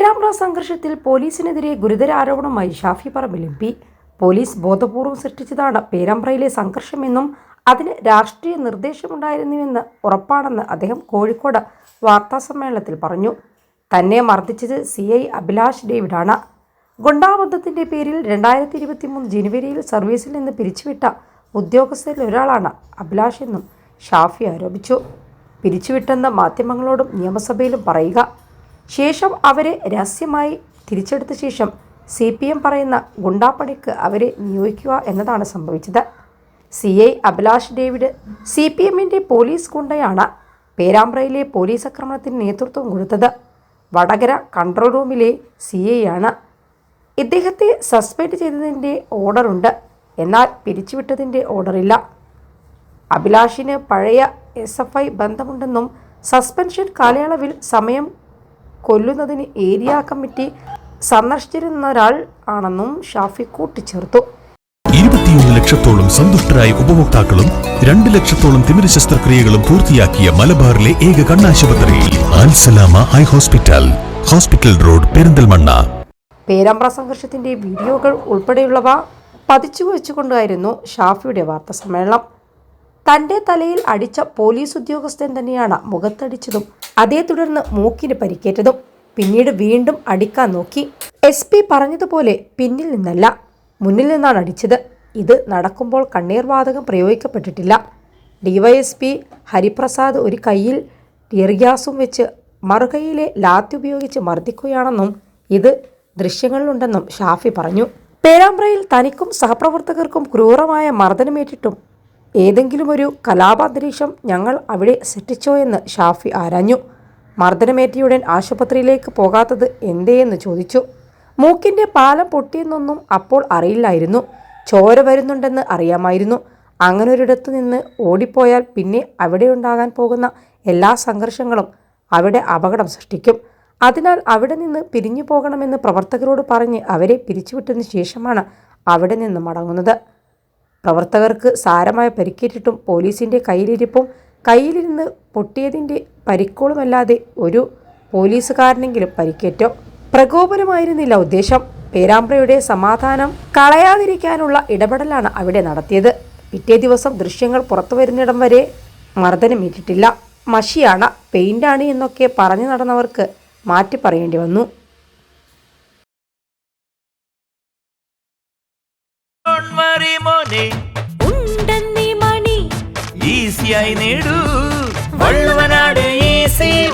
പേരാമ്പ്ര സംഘർഷത്തിൽ പോലീസിനെതിരെ ഗുരുതര ആരോപണമായി Shafi Parambil M P. Police ബോധപൂർവം സൃഷ്ടിച്ചതാണ് പേരാമ്പ്രയിലെ സംഘർഷമെന്നും അതിന് രാഷ്ട്രീയ നിർദ്ദേശമുണ്ടായിരുന്നുവെന്ന് ഉറപ്പാണെന്ന് അദ്ദേഹം കോഴിക്കോട് വാർത്താസമ്മേളനത്തിൽ പറഞ്ഞു. തന്നെ മർദ്ദിച്ചത് സി ഐ അഭിലാഷ് ഡേവിഡാണ്. ഗുണ്ടാബന്ധത്തിന്റെ പേരിൽ രണ്ടായിരത്തി ഇരുപത്തി മൂന്ന് ജനുവരിയിൽ സർവീസിൽ നിന്ന് പിരിച്ചുവിട്ട ഉദ്യോഗസ്ഥരിൽ ഒരാളാണ് അഭിലാഷ് എന്നും ഷാഫി ആരോപിച്ചു. പിരിച്ചുവിട്ടെന്ന് മാധ്യമങ്ങളോടും നിയമസഭയിലും പറയുക. ശേഷം അവരെ രഹസ്യമായി തിരിച്ചെടുത്ത ശേഷം സി പി എം പറയുന്ന ഗുണ്ടാപ്പണിക്ക് അവരെ നിയോഗിക്കുക എന്നതാണ് സംഭവിച്ചത്. C I Abhilash David C P എമ്മിന്റെ പോലീസ് ഗുണ്ടയാണ് പേരാമ്പ്രയിലെ പോലീസ് ആക്രമണത്തിന് നേതൃത്വം കൊടുത്തത്. വടകര കൺട്രോൾ റൂമിലെ സി ഐ ആണ് ഇദ്ദേഹത്തെ സസ്പെൻഡ് ചെയ്തതിന്റെ ഓർഡറുണ്ട് എന്നാൽ പിരിച്ചുവിട്ടതിന്റെ ഓർഡറില്ല അഭിലാഷിന് പഴയ എസ് എഫ് ഐ ബന്ധമുണ്ടെന്നും സസ്പെൻഷൻ കാലയളവിൽ സമയം കൊല്ലുന്നതിന് ഏരിയ കമ്മിറ്റി സന്ദർശിച്ചിരുന്ന ഒരാൾ ആണെന്നും ഷാഫി കൂട്ടിച്ചേർത്തു. ഇരുപത്തിയൊന്ന് ലക്ഷത്തോളം സന്തുഷ്ടരായ ഉപഭോക്താക്കളും രണ്ട് ലക്ഷത്തോളം തിമിര ശസ്ത്രക്രിയകളും പൂർത്തിയാക്കിയ മലബാറിലെ ഏക കണ്ണാശുപത്രി high hospital hospital road Perinthalmanna. Perambra സംഘർഷത്തിന്റെ വീഡിയോകൾ ഉൾപ്പെടെയുള്ളവ പതിച്ചു വെച്ചുകൊണ്ടായിരുന്നു ഷാഫിയുടെ വാർത്താ സമ്മേളനം തന്റെ തലയിൽ അടിച്ച പോലീസ് ഉദ്യോഗസ്ഥൻ തന്നെയാണ് മുഖത്തടിച്ചതും അതേ തുടർന്ന് മൂക്കിന് പരിക്കേറ്റതും. പിന്നീട് വീണ്ടും അടിക്കാൻ നോക്കി. എസ് പി പറഞ്ഞതുപോലെ പിന്നിൽ നിന്നല്ല മുന്നിൽ നിന്നാണ് അടിച്ചത്. ഇത് നടക്കുമ്പോൾ കണ്ണീർ വാതകം പ്രയോഗിക്കപ്പെട്ടിട്ടില്ല. ഡിവൈഎസ്പി ഹരിപ്രസാദ് ഒരു കയ്യിൽ ടിയർ ഗ്യാസും വെച്ച് മറുകൈയിലെ ലാത്തി ഉപയോഗിച്ച് മർദ്ദിക്കുകയാണെന്നും ഇത് ദൃശ്യങ്ങളിലുണ്ടെന്നും ഷാഫി പറഞ്ഞു. പേരാമ്പ്രയിൽ തനിക്കും സഹപ്രവർത്തകർക്കും ക്രൂരമായ മർദ്ദനമേറ്റിട്ടും ഏതെങ്കിലും ഒരു കലാപാന്തരീക്ഷം ഞങ്ങൾ അവിടെ സൃഷ്ടിച്ചോ എന്ന് ഷാഫി ആരാഞ്ഞു. മർദ്ദനമേറ്റിയുടൻ ആശുപത്രിയിലേക്ക് പോകാത്തത് എന്തേയെന്ന് ചോദിച്ചു. മൂക്കിന്റെ പാലം പൊട്ടിയെന്നൊന്നും അപ്പോൾ അറിയില്ലായിരുന്നു. ചോര വരുന്നുണ്ടെന്ന് അറിയാമായിരുന്നു. അങ്ങനൊരിടത്തു നിന്ന് ഓടിപ്പോയാൽ പിന്നെ അവിടെ ഉണ്ടാകാൻ പോകുന്ന എല്ലാ സംഘർഷങ്ങളും അവിടെ അപകടം സൃഷ്ടിക്കും. അതിനാൽ അവിടെ നിന്ന് പിരിഞ്ഞു പോകണമെന്ന് പ്രവർത്തകരോട് പറഞ്ഞ് അവരെ പിരിച്ചുവിട്ടതിന് ശേഷമാണ് അവിടെ നിന്ന് മടങ്ങുന്നത്. പ്രവർത്തകർക്ക് സാരമായ പരിക്കേറ്റിട്ടും പോലീസിന്റെ കയ്യിലിരിപ്പും കയ്യിലിരുന്ന് പൊട്ടിയതിന്റെ പരിക്കോളുമല്ലാതെ ഒരു പോലീസുകാരനെങ്കിലും പരിക്കേറ്റോ? പ്രകോപനമായിരുന്നില്ല ഉദ്ദേശം. പേരാമ്പ്രയുടെ സമാധാനം കളയാതിരിക്കാനുള്ള ഇടപെടലാണ് അവിടെ നടത്തിയത്. പിറ്റേ ദിവസം ദൃശ്യങ്ങൾ പുറത്തു വരുന്നിടം വരെ മർദ്ദനമേറ്റിട്ടില്ല മഷിയാണ് പെയിന്റാണ് എന്നൊക്കെ പറഞ്ഞു നടന്നവർക്ക് മാറ്റി പറയേണ്ടി വന്നു. Worry, മോനെ ഉണ്ടെന്നീ മണി. ഈസിയായി നേടൂ. വള്ളുവനാട്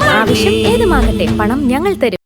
ആവശ്യം ഏതുമാകട്ടെ പണം ഞങ്ങൾ തരും.